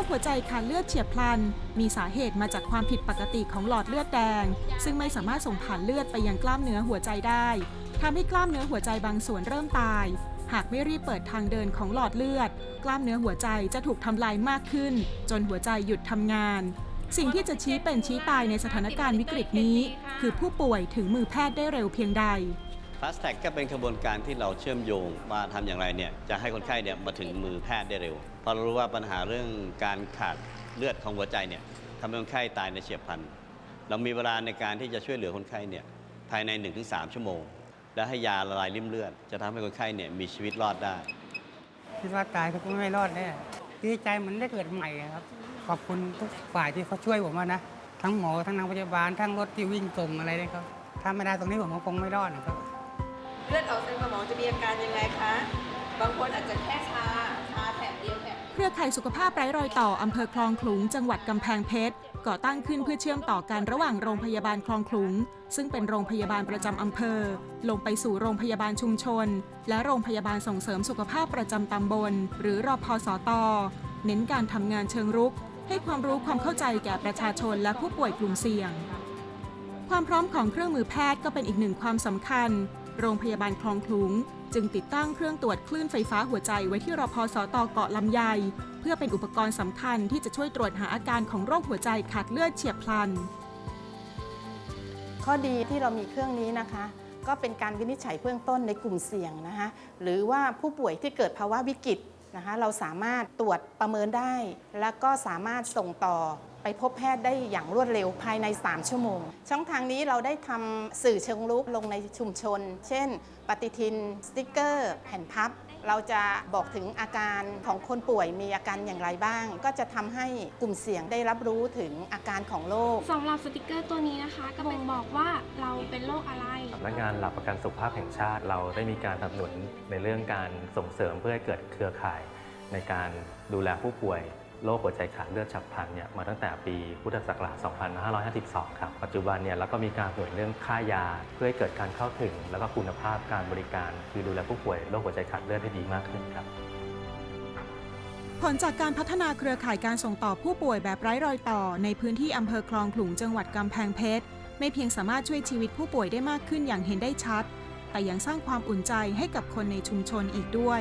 คหัวใจขาดเลือดเฉียบพลัน มีสาเหตุมาจากความผิดปกติของหลอดเลือดแดง ซึ่งไม่สามารถส่งผ่านเลือดไปยังกล้ามเนื้อหัวใจได้ทำให้กล้ามเนื้อหัวใจบางส่วนเริ่มตาย หากไม่รีบเปิดทางเดินของหลอดเลือด กล้ามเนื้อหัวใจจะถูกทำลายมากขึ้น จนหัวใจหยุดทำงาน สิ่งที่จะชี้เป็นชี้ตายในสถานการณ์วิกฤตนี้ คือผู้ป่วยถึงมือแพทย์ได้เร็วเพียงใด ฟาสแท็กก็เป็นกระบวนการที่เราเชื่อมโยงว่าทำอย่างไรเนี่ยจะให้คนไข้เนี่ยมาถึงมือแพทย์ได้เร็วเพราะเรารู้ว่าปัญหาเรื่องการขาดเลือดของหัวใจเนี่ยทำให้คนไข้ตายในเฉียบพลัน เรามีเวลาในการที่จะช่วยเหลือคนไข้เนี่ยภายใน 1-3 ชั่วโมง และให้ยาละลายริ่มเลือด จะทำให้คนไข้เนี่ยมีชีวิตรอดได้คิดว่าตายก็คงไม่รอดแน่ดีใจเหมือนได้เกิดใหม่ครับ ขอบคุณทุกฝ่ายที่เขาช่วยผมนะทั้งหมอทั้งนางพยาบาลทั้งรถที่วิ่งส่งอะไรเนี่ยครับถ้าไม่ได้ตรงนี้ผมก็คงไม่รอดนะครับ เลือดออกในสมองจะมีอาการยังไงคะ บางคนอาจจะแค่ชา ชาแถบเดียวแถบเครือข่ายสุขภาพไร้รอยต่ออำเภอคลองขลุง จังหวัดกำแพงเพชร ก่อตั้งขึ้นเพื่อเชื่อมต่อกันระหว่างโรงพยาบาลคลองขลุง ซึ่งเป็นโรงพยาบาลประจำอำเภอ ลงไปสู่โรงพยาบาลชุมชน และโรงพยาบาลส่งเสริมสุขภาพประจำตำบล หรือรอพสตเน้นการทำงานเชิงรุก ให้ความรู้ความเข้าใจแก่ประชาชนและผู้ป่วยกลุ่มเสี่ยงความพร้อมของเครื่องมือแพทย์ก็เป็นอีกหนึ่งความสำคัญ โรงพยาบาลคลองขลุงจึงติดตั้งเครื่องตรวจคลื่นไฟฟ้าหัวใจไว้ที่รพสตเกาะลำไยเพื่อเป็นอุปกรณ์สำคัญที่จะช่วยตรวจหาอาการของโรคหัวใจขาดเลือดเฉียบพลัน ข้อดีที่เรามีเครื่องนี้นะคะ ก็เป็นการวินิจฉัยเบื้องต้นในกลุ่มเสี่ยงนะคะหรือว่าผู้ป่วยที่เกิดภาวะวิกฤตนะคะเราสามารถตรวจประเมินได้ แล้วก็สามารถส่งต่อ ไปพบแพทย์ได้อย่างรวดเร็วภายใน 3 ชั่วโมง ช่องทางนี้เราได้ทำสื่อเชิงลุกลงในชุมชน เช่น ปฏิทิน สติกเกอร์ แผ่นพับ เราจะบอกถึงอาการของคนป่วยมีอาการอย่างไรบ้าง ก็จะทำให้กลุ่มเสี่ยงได้รับรู้ถึงอาการของโรคสำหรับสติกเกอร์ตัวนี้นะคะก็บ่งบอกว่าเราเป็นโรคอะไรสำนักงานหลักประกันสุขภาพแห่งชาติ เราได้มีการสนับสนุนในเรื่องการส่งเสริมเพื่อให้เกิดเครือข่ายในการดูแลผู้ป่วย โรคหัวใจขาดเลือดฉับพลันเนี่ยมาตั้งแต่ปีพุทธศักราช 2552 ครับ ปัจจุบันเนี่ยเราก็มีการสนับสนุนเรื่องค่ายา เพื่อให้เกิดการเข้าถึง แล้วก็คุณภาพการบริการ คือดูแลผู้ป่วยโรคหัวใจขาดเลือดได้ดีมากขึ้นครับ ผลจากการพัฒนาเครือข่ายการส่งต่อผู้ป่วยแบบไร้รอยต่อ ในพื้นที่อำเภอคลองขลุงจังหวัดกำแพงเพชรไม่เพียงสามารถช่วยชีวิตผู้ป่วยได้มากขึ้นอย่างเห็นได้ชัด แต่ยังสร้างความอุ่นใจให้กับคนในชุมชนอีกด้วย